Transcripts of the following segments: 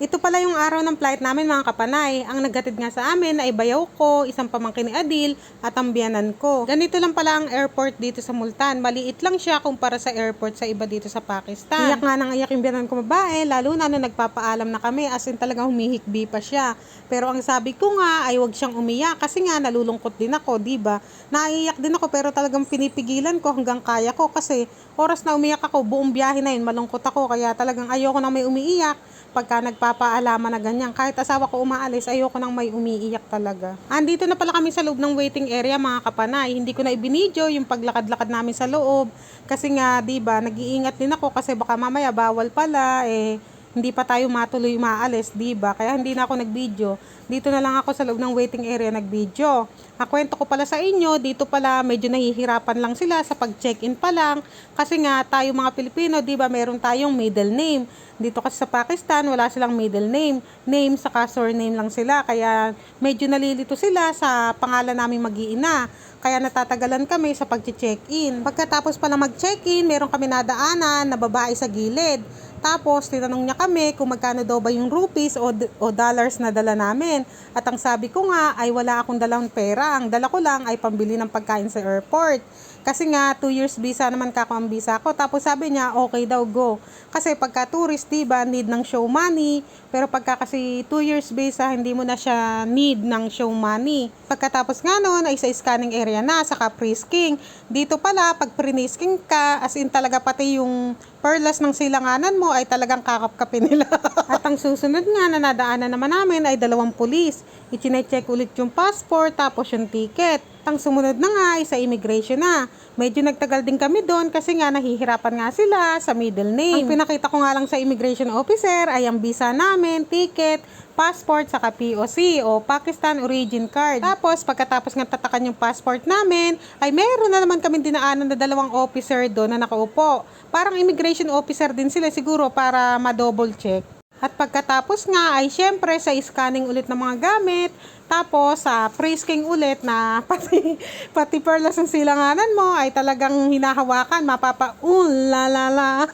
Ito pala yung araw ng flight namin mga kapanay. Ang naghatid nga sa amin ay bayaw ko, isang pamangkin ni Adil at ang biyanan ko. Ganito lang pala ang airport dito sa Multan. Maliit lang siya kumpara sa airport sa iba dito sa Pakistan. Iyak nga nang iyak yung biyanan ko babae, lalo na nung nagpapaalam na kami as in talagang humihikbi pa siya. Pero ang sabi ko nga ay wag siyang umiyak kasi nga nalulungkot din ako, di ba? Naiiyak din ako pero talagang pinipigilan ko hanggang kaya ko kasi oras na umiyak ako, buong biyahe na yun, malungkot ako kaya talagang ayoko na may umiiyak pagka nagpapaalaman na ganyan. Kahit asawa ko umaalis, ayoko nang may umiiyak talaga. Andito na pala kami sa loob ng waiting area mga kapanay. Hindi ko na ibinidyo yung paglakad-lakad namin sa loob. Kasi nga, di ba, nag-iingat din ako kasi baka mamaya bawal pala, eh, hindi pa tayo matuloy maalis, di ba? Kaya hindi na ako nag-video. Dito na lang ako sa loob ng waiting area nag-video. Nakwento ko pala sa inyo, dito pala medyo nahihirapan lang sila sa pag-check-in pa lang. Kasi nga, tayo mga Pilipino, di ba, meron tayong middle name. Dito kasi sa Pakistan, wala silang middle name. Name saka surname lang sila. Kaya medyo nalilito sila sa pangalan namin mag-iina. Kaya natatagalan kami sa pag-check-in. Pagkatapos pala mag-check-in, meron kami nadaanan na babae sa gilid. Tapos, tinanong niya kami kung magkano daw ba yung rupees o, o dollars na dala namin. At ang sabi ko nga ay wala akong dalang pera. Ang dala ko lang ay pambili ng pagkain sa airport. Kasi nga, 2 years visa naman kako ang visa ko. Tapos sabi niya, okay daw, go. Kasi pagka tourist, diba, need ng show money. Pero pagka kasi 2 years visa, hindi mo na siya need ng show money. Pagkatapos nga noon, ay sa scanning area na, saka pre-sking. Dito pala, pag pre-sking ka, as in talaga pati yung perlas ng silanganan mo ay talagang kakapkapin nila. At ang susunod nga na nadaanan naman namin ay dalawang pulis. Ichinecheck ulit yung passport tapos yung ticket. Ang sumunod na nga ay sa immigration na. Medyo nagtagal din kami doon kasi nga nahihirapan nga sila sa middle name. Ang pinakita ko nga lang sa immigration officer ay ang visa namin, ticket, passport, saka POC o Pakistan Origin Card. Tapos, pagkatapos nga tatakan yung passport namin, ay meron na naman kami dinaanan na dalawang officer doon na nakaupo. Parang immigration officer din sila siguro para ma-double check. At pagkatapos nga ay syempre sa scanning ulit ng mga gamit, tapos sa pre-sking ulit na pati, pati perlas ng silanganan mo ay talagang hinahawakan, mapapa, ulalala,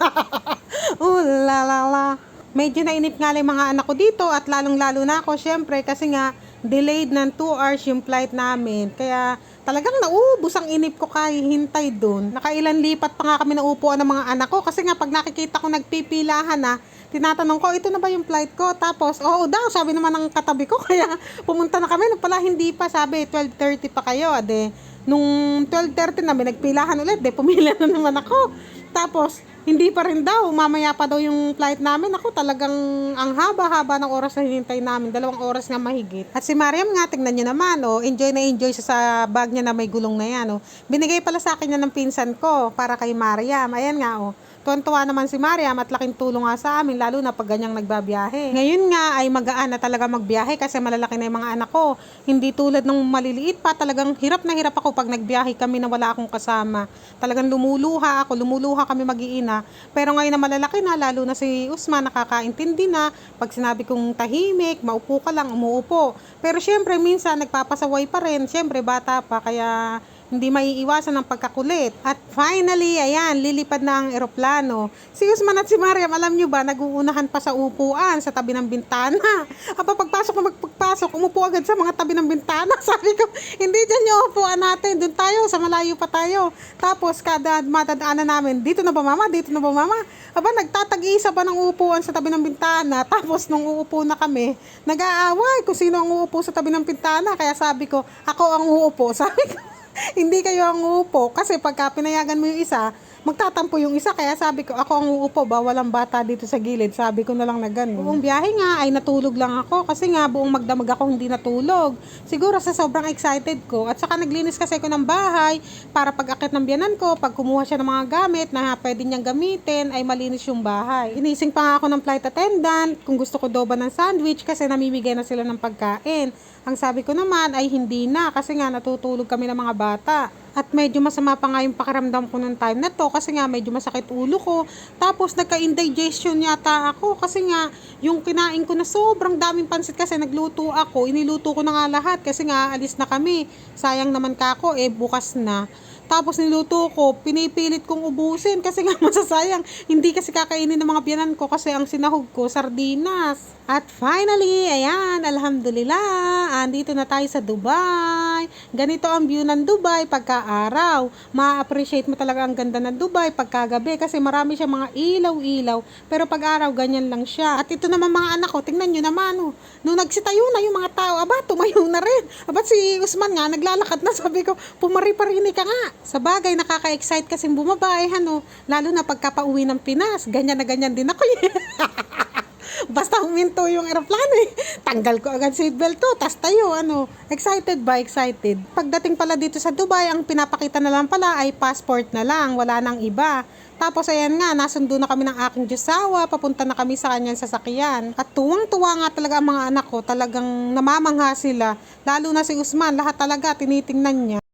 ulalala. Medyo nainip nga lang mga anak ko dito at lalong-lalo na ako syempre kasi nga delayed ng 2 hours yung flight namin. Kaya talagang naubos ang inip ko kahit hintay doon. Nakailan lipat pa nga kami na upuan ng mga anak ko kasi nga pag nakikita ko nagpipilahan na, tinatanong ko, ito na ba yung flight ko? Tapos, oo daw, sabi naman ng katabi ko. Kaya pumunta na kami. Nung pala hindi pa, sabi, 12.30 pa kayo. Ade, nung 12.30 na, nagpilahan ulit. De, pumila na naman ako. Tapos, hindi pa rin daw. Mamaya pa daw yung flight namin. Ako talagang ang haba-haba ng oras na hinintay namin. Dalawang oras nga mahigit. At si Mariam nga, tingnan nyo naman. Oh, enjoy na enjoy siya sa bag niya na may gulong na yan. Oh. Binigay pala sa akin yan ng pinsan ko para kay Mariam. Ayan nga. Oh. Tuwan-tuwa naman si Mariam at laking tulong nga sa amin lalo na pag ganyang nagbabiyahe. Ngayon nga ay magaan na talaga magbiyahe kasi malalaki na yung mga anak ko. Hindi tulad ng maliliit pa talagang hirap na hirap ako pag nagbiyahe kami na wala akong kasama. Talagang lumuluha ako, lumuluha kami mag-iina. Pero ngayon na malalaki na lalo na si Usman nakakaintindi na pag sinabi kong tahimik, maupo ka lang, umuupo. Pero syempre minsan nagpapasaway pa rin. Syempre bata pa kaya hindi maiiwasan ng pagkakulit. At finally, ayan, lilipad na ang eroplano. Si Usman at si Mariam, alam nyo ba, naguunahan pa sa upuan sa tabi ng bintana. Aba, pagpasok na magpagpasok, umupo agad sa mga tabi ng bintana. Sabi ko, hindi dyan yung upuan natin. Doon tayo, sa malayo pa tayo. Tapos, kada matadaanan namin, dito na ba mama? Dito na ba mama? Aba, nagtatag-isa pa ng upuan sa tabi ng bintana. Tapos, nung uupo na kami, nag-aaway kung sino ang uupo sa tabi ng bintana. Kaya sabi ko, ako ang uupo. Sabi ko, hindi kayo ang uupo. Kasi pagka pinayagan mo yung isa, magtatampo yung isa. Kaya sabi ko, ako ang uupo ba? Walang bata dito sa gilid. Sabi ko na lang na ganun. Buong biyahe nga ay natulog lang ako. Kasi nga buong magdamag ako hindi natulog. Siguro sa sobrang excited ko. At saka naglinis kasi ako ng bahay para pag akit ng biyanan ko, pag kumuha siya ng mga gamit na pwede niyang gamitin, ay malinis yung bahay. Inising pa nga ako ng flight attendant kung gusto ko daw ng sandwich kasi namimigay na sila ng pagkain. Ang sabi ko naman ay hindi na kasi nga natutulog kami ng mga bata. At medyo masama pa nga yung pakiramdam ko nung time na to kasi nga medyo masakit ulo ko. Tapos nagka-indigestion yata ako kasi nga yung kinain ko na sobrang daming pansit kasi nagluto ako. Iniluto ko na nga lahat kasi nga alis na kami. Sayang naman ka ako eh bukas na. Tapos niluto ko, pinipilit kong ubusin kasi nga masasayang. Hindi kasi kakainin ng mga biyanan ko kasi ang sinahog ko, sardinas. At finally, ayan, alhamdulillah, andito na tayo sa Dubai. Ganito ang view ng Dubai pagka-araw. Ma-appreciate mo talaga ang ganda ng Dubai pagkagabi kasi marami siya mga ilaw-ilaw. Pero pag-araw, ganyan lang siya. At ito naman mga anak ko, tingnan nyo naman, oh. Nung nagsitayo na yung mga tao, aba, tumayo na rin. Aba, si Usman nga, naglalakad na. Sabi ko, pumari-parini ka nga. Sa bagay, nakaka-excite kasi bumaba, eh, ano, lalo na pagkapauwi ng Pinas. Ganyan na ganyan din ako, eh. Basta huminto yung aeroplano eh. Tanggal ko agad seatbelt to, tas tayo, ano. Excited ba? Excited. Pagdating pala dito sa Dubai, ang pinapakita na lang pala ay passport na lang, wala nang iba. Tapos ayan nga, nasundo na kami ng aking Diyosawa, papunta na kami sa kanyang sasakyan. At tuwang-tuwa nga talaga ang mga anak ko, talagang namamangha sila. Lalo na si Usman, lahat talaga tinitingnan niya.